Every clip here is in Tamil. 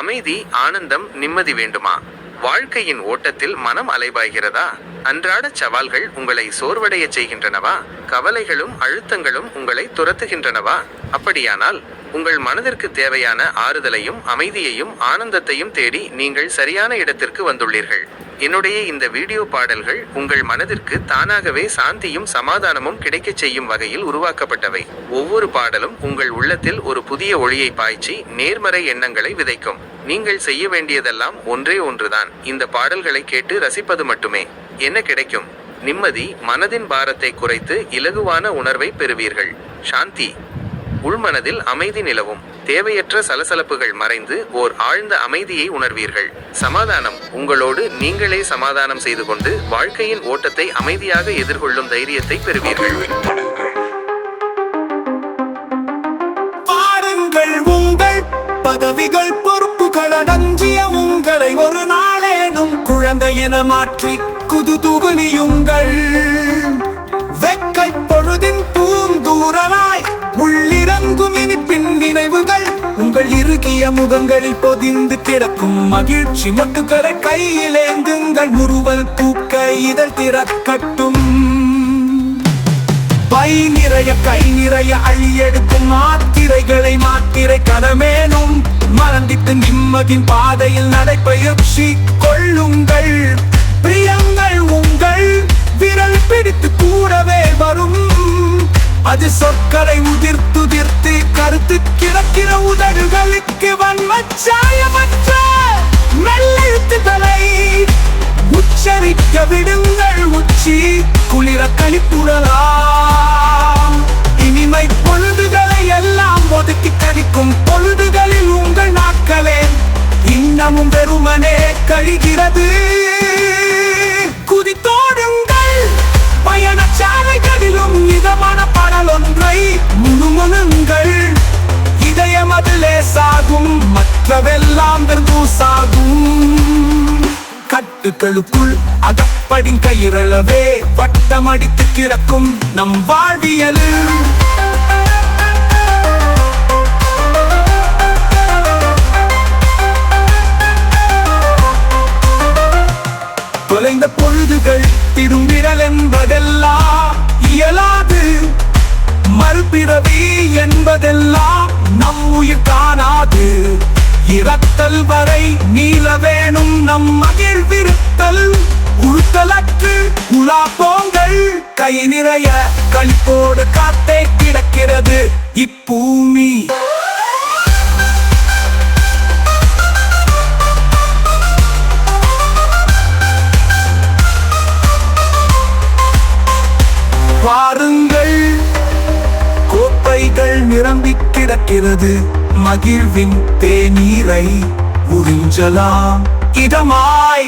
அமைதி ஆனந்தம் நிம்மதி வேண்டுமா? வாழ்க்கையின் ஓட்டத்தில் மனம் அலைபாய்கிறதா? அன்றாட சவால்கள் உங்களை சோர்வடைய செய்கின்றனவா? கவலைகளும் அழுத்தங்களும் உங்களை துரத்துகின்றனவா? அப்படியானால் உங்கள் மனதிற்கு தேவையான ஆறுதலையும் அமைதியையும் ஆனந்தத்தையும் தேடி நீங்கள் சரியான இடத்திற்கு வந்துள்ளீர்கள். என்னுடைய இந்த வீடியோ பாடல்கள் உங்கள் மனதிற்கு தானாகவே சாந்தியும் சமாதானமும் கிடைக்கச் செய்யும் வகையில் உருவாக்கப்பட்டவை. ஒவ்வொரு பாடலும் உங்கள் உள்ளத்தில் ஒரு புதிய ஒளியை பாய்ச்சி நேர்மறை எண்ணங்களை விதைக்கும். நீங்கள் செய்ய வேண்டியதெல்லாம் ஒன்றே ஒன்றுதான். இந்த பாடல்களை கேட்டு ரசிப்பது மட்டுமே. என்ன கிடைக்கும்? நிம்மதி மனதின் பாரத்தை குறைத்து இலகுவான உணர்வை பெறுவீர்கள். சாந்தி. உள்மனதில் அமைதி நிலவும். தேவையற்ற சலசலப்புகள் மறைந்து ஓர் ஆழ்ந்த அமைதியை உணர்வீர்கள். சமாதானம். உங்களோடு நீங்களே சமாதானம் செய்து கொண்டு வாழ்க்கையின் ஓட்டத்தை அமைதியாக எதிர்கொள்ளும் தைரியத்தை பெறுவீர்கள். பாருங்கள் உங்கள் பதவிகள் பொறுப்புகள் அடங்கிய உங்களை ஒரு நாளேனும் குழந்தை என மாற்றி குதுதுகுலியுங்கள் வெக்கை உங்கள் முகங்களில் பொதிந்து கிடக்கும் மகிழ்ச்சி மொட்டுகளை கையிலேந்துங்கள் முறுவல் பூக்க இதழ் திறக்கட்டும். பை நிறைய கை நிறைய அழியெடுக்கும் மாத்திரைகளை மாத்திரை கடமேனும். மறந்திட்டு நிம்மதியின் பாதையில் நடைபயிற்சி கொள்ளுங்கள். பிரியங்கள் உங்கள் விரல் பிடித்து கூடவே வரும். அது சொற்களை உதிர்த்துதிர்த்து கருத்து கிடக்கிற உதடுகளுக்கு வன்மச்சாயமற்ற மெல்லெழுத்துக்களை உச்சரிக்க விடுங்கள் உச்சி குளிர கழிப்புடலாம். இனிமை பொழுதுகளை எல்லாம் ஒதுக்கி கழிக்கும் பொழுதுகளில் உங்கள் நாட்களே இன்னமும் வெறுமனே கழிகிறது. பயண சாலைகளிலும் இதமான பாடல் ஒன்றை முணுமுணுங்கள். இதயம் அது லேசாகும் மற்றவெல்லாம் வெறுசாகும் கட்டுக்களுக்குள் அகப்படின் கயிறளவே வட்டமடித்து கிடக்கும் நம் வாழ்வியல் தொலைந்த பொழுதுகள் திரும்பிரல் என்பதெல்லாம் இயலாது. மறுபிறவி என்பதெல்லாம் நம் உயிர் காணாது இறத்தல் வரை நீள வேணும் நம் மகிழ்விருத்தல் உழுத்தலற்று உலா போங்கள். கை நிறைய களிப்போடு காத்தே கிடக்கிறது. இப்பூமி கோப்பைகள் நிரம்பி கிடக்கிறது மகிழ்வின் தேநீரை உறிஞ்சலாம். இதமாய்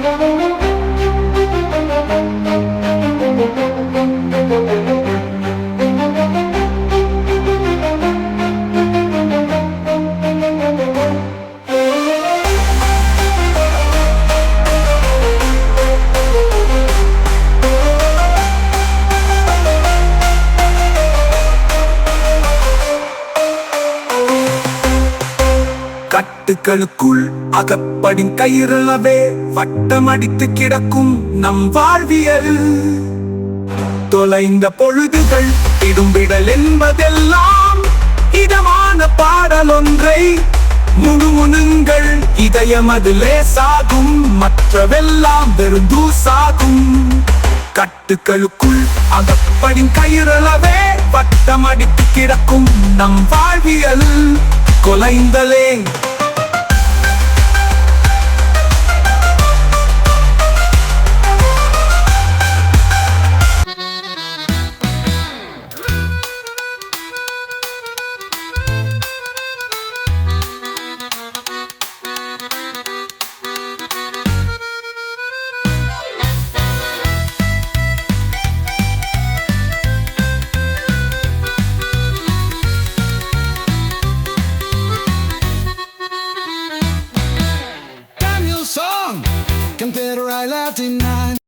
thank you. கட்டுகளுக்குள் அகப்படின் கயிறளவே வட்டமடித்து கிடக்கும் நம் வாழ்வியல். தொலைந்த பொழுதுகள் இடும்பிடல் என்பதெல்லாம் இதமான பாடல் ஒன்றை முணுமுணுங்கள் இதயமது லேசாகும் மற்றவெல்லாம் வெறும் தூசாகும். கட்டுக்களுக்குள் அகப்படின் கயிறளவே வட்டமடித்து கிடக்கும் நம் வாழ்வியல். கொலைந்தலே can bitter, I left in nine.